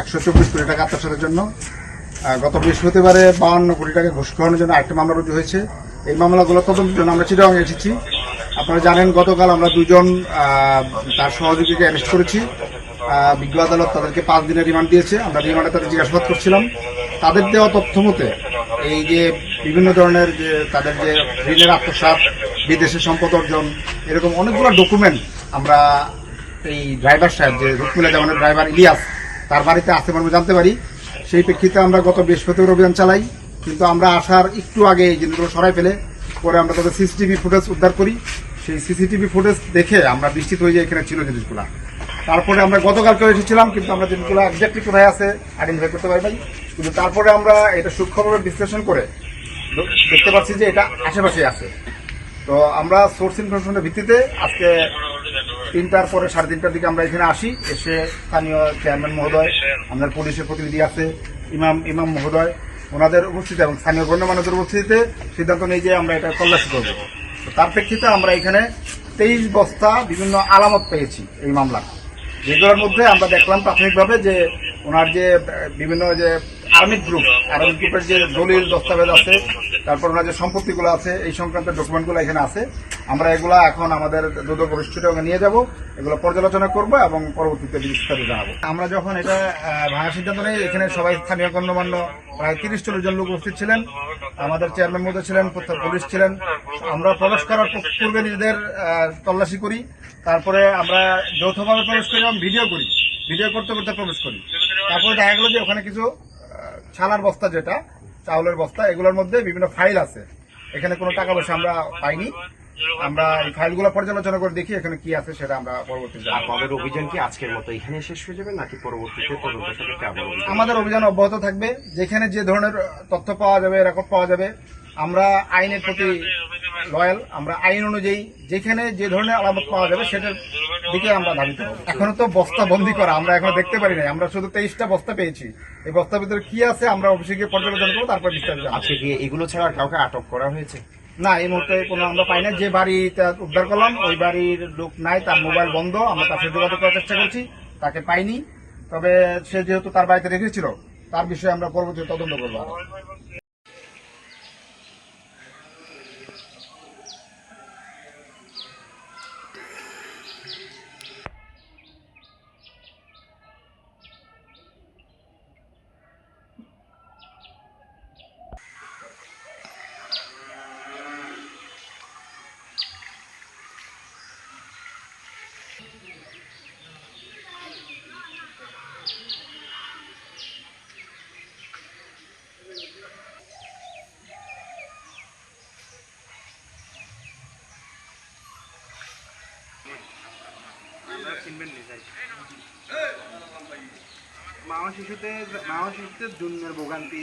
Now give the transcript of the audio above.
একশো চব্বিশ কোটি টাকা আত্মসাতের জন্য। গত বৃহস্পতিবারে বাউন্ন কোটি টাকা ঘুষ খাওয়ানোর জন্য আরেকটা মামলা রুজু হয়েছে। এই মামলাগুলো তদন্তের জন্য আমরা চিটাগাং এসেছি। আপনারা জানেন, গতকাল আমরা দুজন তার সহযোগীকে অ্যারেস্ট করেছি। বিজ্ঞ আদালত তাদেরকে পাঁচ দিনের রিমান্ড দিয়েছে। আমরা রিমান্ডে তাদের জিজ্ঞাসাবাদ করছিলাম। তাদের দেওয়া তথ্য মতে, এই যে বিভিন্ন ধরনের যে তাদের যে ঋণের আত্মসাৎ বিদেশে সম্পদ অর্জন, এরকম অনেকগুলো ডকুমেন্ট আমরা এই ড্রাইভার সাহেব, যে রুকমিলা জামানের ড্রাইভার ইলিয়াস তার বাড়িতে আছে মর্মে জানতে পারি। সেই প্রেক্ষিতে আমরা গত বৃহস্পতিবার অভিযান চালাই, কিন্তু আমরা আসার একটু আগে এই জিনিসগুলো সরাই ফেলে, পরে আমরা তাদের সিসিটিভি ফুটেজ উদ্ধার করি। সেই সিসিটিভি ফুটেজ দেখে আমরা নিশ্চিত হয়ে যাই এখানে ছিল জিনিসগুলা। তারপরে আমরা গতকালকে এসেছিলাম, কিন্তু আমরা জিনিসগুলো একজাক্টলি কোথায় আছে আইডেন্টিফাই করতে পারি নাই। কিন্তু তারপরে আমরা এটা সূক্ষ্মভাবে বিশ্লেষণ করে দেখতে পাচ্ছি যে এটা আশেপাশে আছে। তো আমরা সোর্স ইনফরমেশনের ভিত্তিতে আজকে তিনটার পরে সাড়ে তিনটার দিকে আমরা এখানে আসি। এসে স্থানীয় চেয়ারম্যান মহোদয়, আমাদের পুলিশের প্রতিনিধি আছে, ইমাম ইমাম মহোদয়, ওনাদের উপস্থিতি এবং স্থানীয় গণ্যমান্যদের উপস্থিতিতে সিদ্ধান্ত নেই যে আমরা এটা তল্লাশি করব। তার প্রেক্ষিতে আমরা এখানে তেইশ বস্তা বিভিন্ন আলামত পেয়েছি এই মামলা যেগুলোর মধ্যে আমরা দেখলাম প্রাথমিকভাবে যে ওনার যে, বিভিন্ন যে আর্মি গ্রুপ আর্মি গ্রুপের যে দলিল দস্তাবেজ আছে তারপর ওনার যে সম্পত্তিগুলো আছে এই সংক্রান্ত ডকুমেন্টগুলো এখানে আছে। আমরা এগুলা এখন আমাদের দুদক বরিষ্ঠকে নিয়ে যাব এগুলো পর্যালোচনা করব এবং পরবর্তীতে বিস্তারিত জানাব। আমরা যখন এটা ভাঙার সিদ্ধান্ত নেই এখানে সবাই স্থানীয় গণ্যমান্য প্রায় তিরিশ চল্লিশ জন লোক উপস্থিত ছিলেন। আমাদের চেয়ারম্যান মধ্যে ছিলেন প্রত্যেক পুলিশ ছিলেন। আমরা প্রবেশ করার পূর্বে নিজেদের তল্লাশি করি তারপরে আমরা যৌথভাবে প্রবেশ করি এবং ভিডিও করি। ভিডিও করতে করতে প্রবেশ করি। তারপরে দেখা গেল যে ওখানে কিছু ছালার বস্তা যেটা চাউলের বস্তা এগুলোর মধ্যে বিভিন্ন ফাইল আছে এখানে কোনো টাকা পয়সা আমরা পাইনি আমরা এই ফাইলগুলো পর্যালোচনা করে দেখি এখানে কি আছে সেটা আমরা পরবর্তীতে। আপনাদের অভিযান কি আজকের মতো এখানে শেষ হয়ে যাবে নাকি পরবর্তীতে? আমাদের অভিযান অব্যাহত থাকবে যেখানে যে ধরনের তথ্য পাওয়া যাবে রেকর্ড পাওয়া যাবে আমরা আইনের প্রতি লয়াল আমরা আইন অনুযায়ী যেখানে যে ধরনের আলামত পাওয়া যাবে সেটার দিকে আমরা ধাবিত হব। এখনও তো বস্তা বন্দি করা আমরা এখনও দেখতে পারি নাই। আমরা শুধু তেইশটা বস্তা পেয়েছি। এই বস্তার ভিতরে কি আছে আমরা অফিসে গিয়ে পর্যালোচনা করব তারপর বিস্তারিত। আজকে কি এগুলো ছাড়া কাউকে আটক করা হয়েছে? না এই মুহূর্তে কোনো আমরা পাই না যে বাড়িটা উদ্ধার করলাম ওই বাড়ির লোক নাই তার মোবাইল বন্ধ। আমরা তার সাথে যোগাযোগ করার চেষ্টা করছি তাকে পাইনি। তবে সে যেহেতু তার বাড়িতে রেখেছিল তার বিষয়ে আমরা পরবর্তী তদন্ত করব। আরও। মামা শিশুতে মামা শিশুতে জন্মের ভোগান্তি